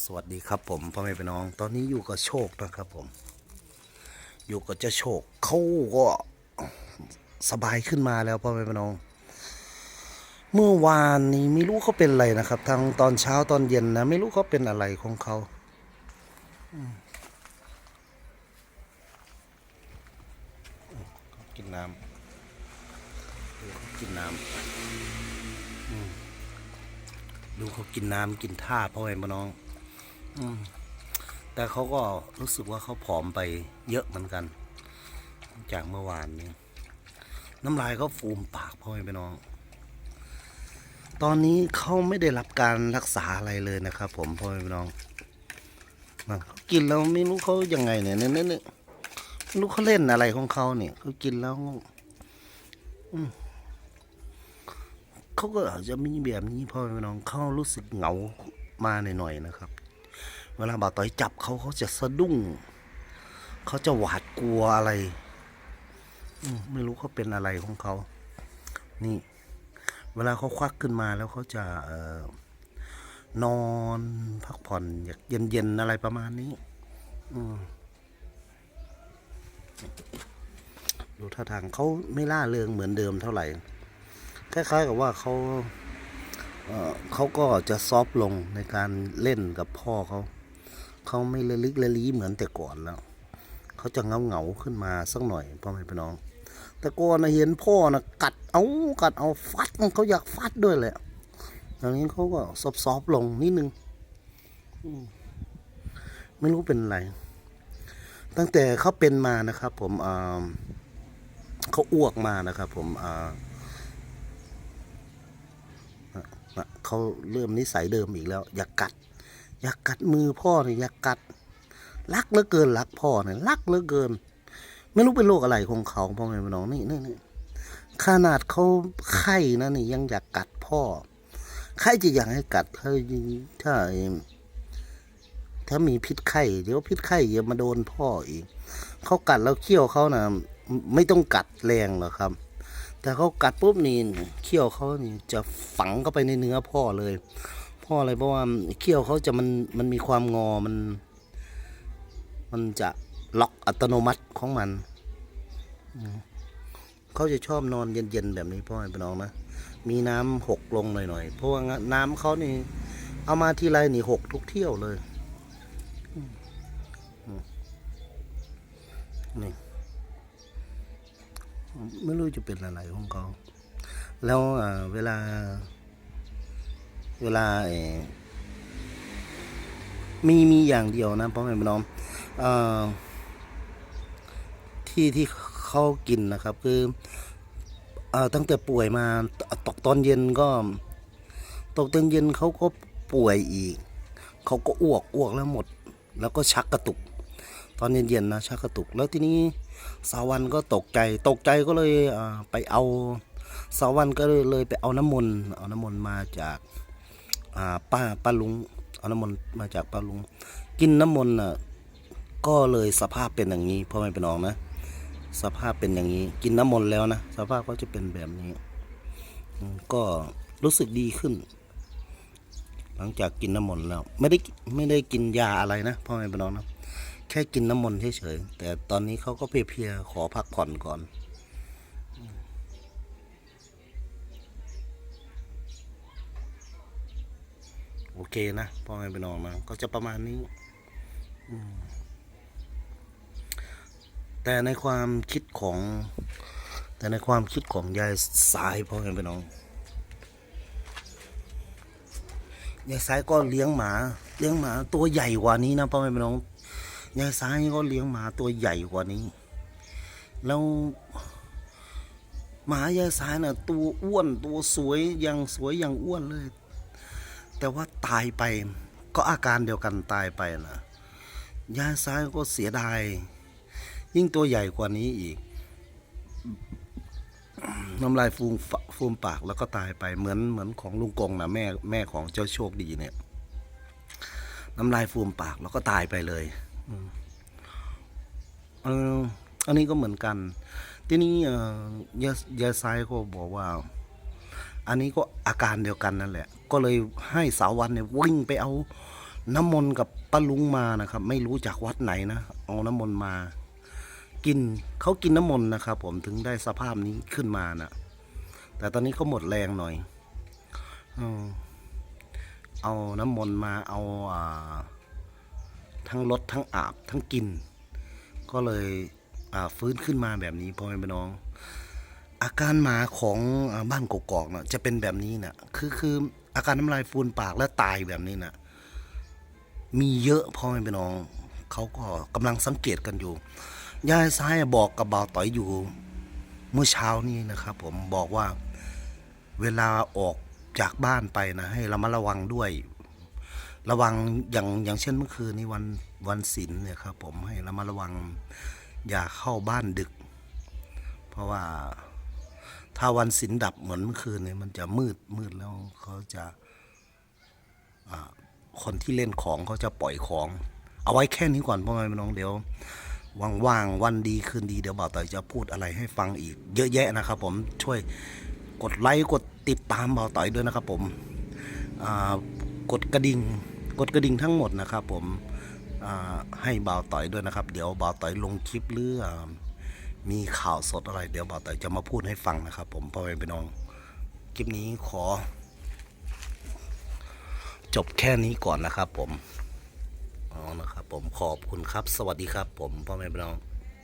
สวัสดีครับผมพ่อแม่พี่น้อง ตอนนี้อยู่กับโชคนะครับผม อยู่กับเจ้าโชคเขาก็สบายขึ้นมาแล้วพ่อแม่พี่น้อง เมื่อวานนี้ไม่รู้เขาเป็นอะไรนะครับทางตอนเช้าตอนเย็นนะ ไม่รู้เขาเป็นอะไรของเขาเขากินน้ำเขากินน้ำดูเขากินน้ำกินท่าพ่อแม่พี่น้อง แต่เขาก็รู้สึกว่าเขาผอมไปเยอะเหมือนกัน จากเมื่อวานนี้น้ำลายเขาฟูมปากพ่อแม่พี่น้อง ตอนนี้เขาไม่ได้รับการรักษาอะไรเลยนะครับ ผมพ่อแม่พี่น้องมันกินแล้วไม่รู้เขายังไงเนี่ยเนี่ยเนี่ยเนี่ยไม่รู้เขาเล่นอะไรของเขาเนี่ยเขากินแล้วอืเขาก็อาจจะมีแบบนี้พ่อแม่น้องเขารู้สึกเหงามาหน่อยๆนะครับ วลาบ่าต่อยจับเขาเขาจะสะดุ้ง เขาจะหวาดกลัวอะไรมไม่รู้เขาเป็นอะไรของเขา นี่ เวลาเขาควักขึ้นมาแล้วเขาจะเออนอนพักผ่อนอยากเย็นๆอะไรประมาณนี้ อืมดูท่าทางเขาไม่ล่าเริงเหมือนเดิมเท่าไหร่ คล้ายๆกับว่าเขาเเขาก็จะซอฟต์ลงในการเล่นกับพ่อเขา เขาไม่ละลิกละลีเหมือนแต่ก่อนแล้ว เขาจะเงาเงาขึ้นมาสักหน่อยพ่อแม่พี่น้อง แต่ก่อนนะเห็นพ่อนะกัดเอากัดเอาฟัดเขาอยากฟัดด้วยแหละตอนนี้เขาก็ซอฟซอฟต์ลงนิดนึงไม่รู้เป็นอะไร ตั้งแต่เขาเป็นมานะครับ ผมเขาอ้วกมานะครับ ผมเขาเริ่มนิสัยเดิมอีกแล้ว อยากกัด อยากกัดมือพ่อเนี่ยอยากกัด รักเหลือเกินรักพ่อเนี่ยรักเหลือเกิน ไม่รู้เป็นโรคอะไรของเขาพ่อแม่พี่น้องนี่นี่นี่ขนาดเขาไข้นะนี่ยังอยากกัดพ่อใครจะอยากให้กัดถ้าถ้าถ้ามีพิษไข้เดี๋ยวพิษไข้จะมาโดนพ่ออีกเขากัดแล้วเขี้ยวเขานะไม่ต้องกัดแรงหรอกครับ แต่เขากัดปุ๊บนี่เขี้ยวเขานี่จะฝังเข้าไปในเนื้อพ่อเลย เพ่ออะไรเพราะว่าเขี้ยวเขาจะมันมันมีความงอมัน มันจะล็อกอัตโนมัติของมัน เขาจะชอบนอนเย็นๆแบบนี้พ่อแม่พี่น้องนะ มีน้ำหกลงหน่อยๆ เพราะว่าน้ำเขานี่ เอามาทีไรนี่หกทุกเที่ยวเลยนี่ไม่รู้จะเป็นอะไรของเขา แล้วเวลา เวลาเอ่มีมีอย่างเดียวนะพ่อแม่พี่น้องอที่ที่เขากินนะครับ คือเอ่อตั้งแต่ป่วยมาตกตอนเย็นก็ ตกตอนเย็นเขาก็ป่วยอีก เขาก็อ้วกอ้วกแล้วหมด แล้วก็ชักกระตุก ตอนเย็นๆนะชักกระตุก แล้วทีนี้สาวันก็ตกใจ ตกใจก็เลยอ่าไปเอาสาวันก็เลยเลยไปเอาน้ำมนต์เอาน้ำมนต์มาจาก ป้าป้าลุงเอาน้ำมนต์มาจากป้าลุง กินน้ำมนต์น่ะก็เลยสภาพเป็นอย่างนี้พ่อแม่พี่น้องนะ สภาพเป็นอย่างนี้ กินน้ำมนต์แล้วนะสภาพก็จะเป็นแบบนี้ก็รู้สึกดีขึ้น หลังจากกินน้ำมนต์แล้ว ไม่ได้ไม่ได้กินยาอะไรนะพ่อแม่พี่น้องนะแค่กินน้ำมนต์เฉยๆแต่ตอนนี้เขาก็เพลียๆขอพักผ่อนก่อน เคนะพ่อแม่พี่น้องนะก็จะประมาณนี้แต่ในความคิดของ แต่ในความคิดของยายสายพ่อแม่พี่น้องยายสายก็เลี้ยงหมา เลี้ยงหมาตัวใหญ่กว่านี้นะพ่อแม่พี่น้องยายซ้ายก็เลี้ยงหมาตัวใหญ่กว่านี้ แล้วหมายายซ้ายน่ะตัวอ้วนตัวสวยอย่างสวยอย่างอ้วนเลย แต่ว่าตายไปก็อาการเดียวกันตายไปนะยายซ้ายก็เสียดาย ยิ่งตัวใหญ่กว่านี้อีก น้ำลายฟูมฟูมปากแล้วก็ตายไปเหมือนเหมือนของลุงกงนะแม่แม่ของเจ้าโชคดีเนี่ย น้ำลายฟูมปากแล้วก็ตายไปเลยอันนี้ก็เหมือนกัน ทีนี้เอ่อยายายซ้ายก็บอกว่า อันนี้ก็อาการเดียวกันนั่นแหละ ก็เลยให้สาววันเนี่ยวิ่งไปเอาน้ำมนต์กับป้าลุงมานะครับ ไม่รู้จากวัดไหนนะเอาน้ำมนต์มา กินเขากินน้ำมนต์นะครับ ผมถึงได้สภาพนี้ขึ้นมานะแต่ตอนนี้เขาหมดแรงหน่อยเอาน้ำมนต์มาเอาอาทั้งลดทั้งอาบทั้งกิน ก็เลยฟื้นขึ้นมาแบบนี้พ่อแม่พี่น้อง อาการหมาของอบ้านกกอกเนาะจะเป็นแบบนี้นะคือคือ อาการน้ำลายฟูนปากและตายแบบนี้นะมีเยอะพ่อแม่พี่น้องเขาก็กำลังสังเกตกันอยู่ยายซ้ายบอกกับบ่าวต่อยอยู่ เมื่อเช้านี้นะครับ ผมบอกว่าเวลาออกจากบ้านไปนะให้ระมัดระวังด้วย ระวังอย่างอย่างเช่นเมื่อคืนนี้วันวันศิลเนี่ยครับ ผมให้ระมัดระวังอย่าเข้าบ้านดึก เพราะว่า ถ้าวันศิลดับเหมือนเมื่อคืนเนี่ยมันจะมืดมืดแล้วเขาจะคนที่เล่นของเขาจะปล่อยของ เอาไว้แค่นี้ก่อนพ่อแม่น้องเดี๋ยวว่างๆวันดีคืนดีเดี๋ยวบ่าวต่อยจะพูดอะไรให้ฟังอีก เยอะแยะนะครับ ผมช่วยกดไลค์กดติดตามบ่าวต่อยด้วยนะครับ ผมกดกระดิ่งกดกระดิ่งทั้งหมดนะครับ ผมให้บ่าวต่อยด้วยนะครับ เดี๋ยวบ่าวต่อยลงคลิปหรืออ มีข่าวสดอะไร เดี๋ยวบ่าวต่จะมาพูดให้ฟังนะครับ ผมพ่อแม่พี่น้องคลิปนี้ขอ จบแค่นี้ก่อนนะครับ ผมอ๋อนะครับ ผมขอบคุณครับ สวัสดีครับ ผมพ่อแม่พี่น้อง